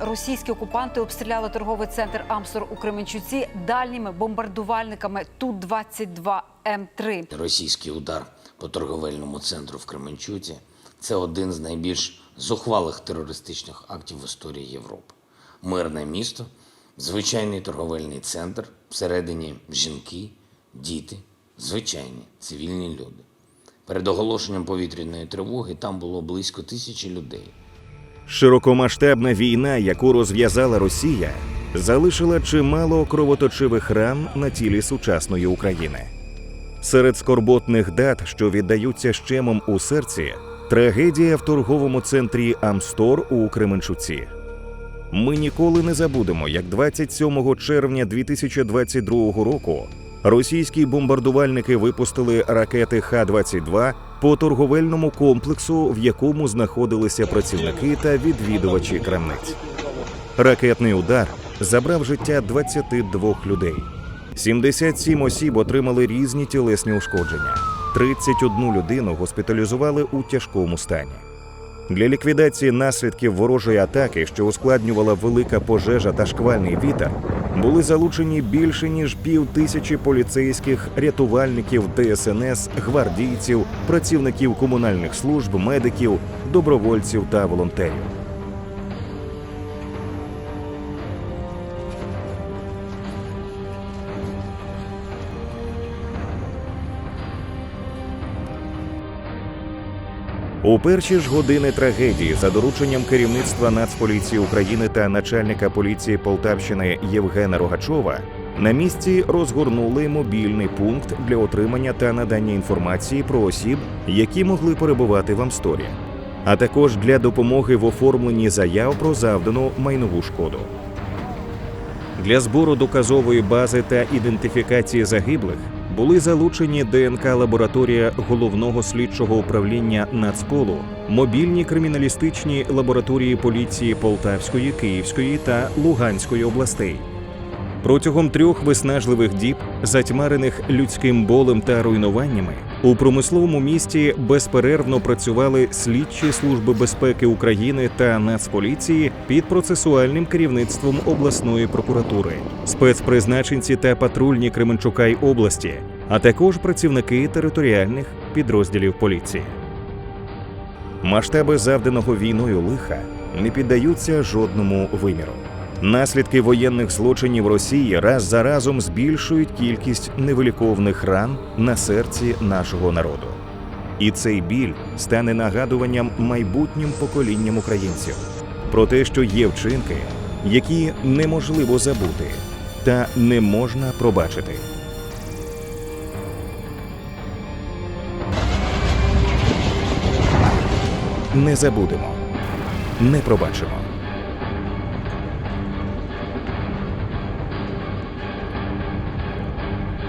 російські окупанти обстріляли торговий центр Амстор у Кременчуці дальніми бомбардувальниками Ту-22 М3. Російський удар по торговельному центру в Кременчуці це один з найбільш зухвалих терористичних актів в історії Європи. Мирне місто, звичайний торговельний центр, всередині жінки, діти, звичайні цивільні люди. Перед оголошенням повітряної тривоги там було близько тисячі людей. Широкомасштабна війна, яку розв'язала Росія, залишила чимало кровоточивих ран на тілі сучасної України. Серед скорботних дат, що віддаються щемом у серці, трагедія в торговому центрі Амстор у Кременчуці. Ми ніколи не забудемо, як 27 червня 2022 року російські бомбардувальники випустили ракети Х-22 по торговельному комплексу, в якому знаходилися працівники та відвідувачі крамниць. Ракетний удар забрав життя 22 людей. 77 осіб отримали різні тілесні ушкодження. 31 людину госпіталізували у тяжкому стані. Для ліквідації наслідків ворожої атаки, що ускладнювала велика пожежа та шквальний вітер, були залучені більше ніж пів тисячі поліцейських, рятувальників, ДСНС, гвардійців, працівників комунальних служб, медиків, добровольців та волонтерів. У перші ж години трагедії за дорученням керівництва Нацполіції України та начальника поліції Полтавщини Євгена Рогачова на місці розгорнули мобільний пункт для отримання та надання інформації про осіб, які могли перебувати в Амсторі, а також для допомоги в оформленні заяв про завдану майнову шкоду. Для збору доказової бази та ідентифікації загиблих були залучені ДНК лабораторія головного слідчого управління Нацполу, мобільні криміналістичні лабораторії поліції Полтавської, Київської та Луганської областей. Протягом трьох виснажливих діб, затьмарених людським болем та руйнуваннями, у промисловому місті безперервно працювали слідчі служби безпеки України та Нацполіції під процесуальним керівництвом обласної прокуратури, спецпризначенці та патрульні Кременчука й області, а також працівники територіальних підрозділів поліції. Масштаби завданого війною лиха не піддаються жодному виміру. Наслідки воєнних злочинів Росії раз за разом збільшують кількість невиліковних ран на серці нашого народу. І цей біль стане нагадуванням майбутнім поколінням українців про те, що є вчинки, які неможливо забути та не можна пробачити. Не забудемо, не пробачимо.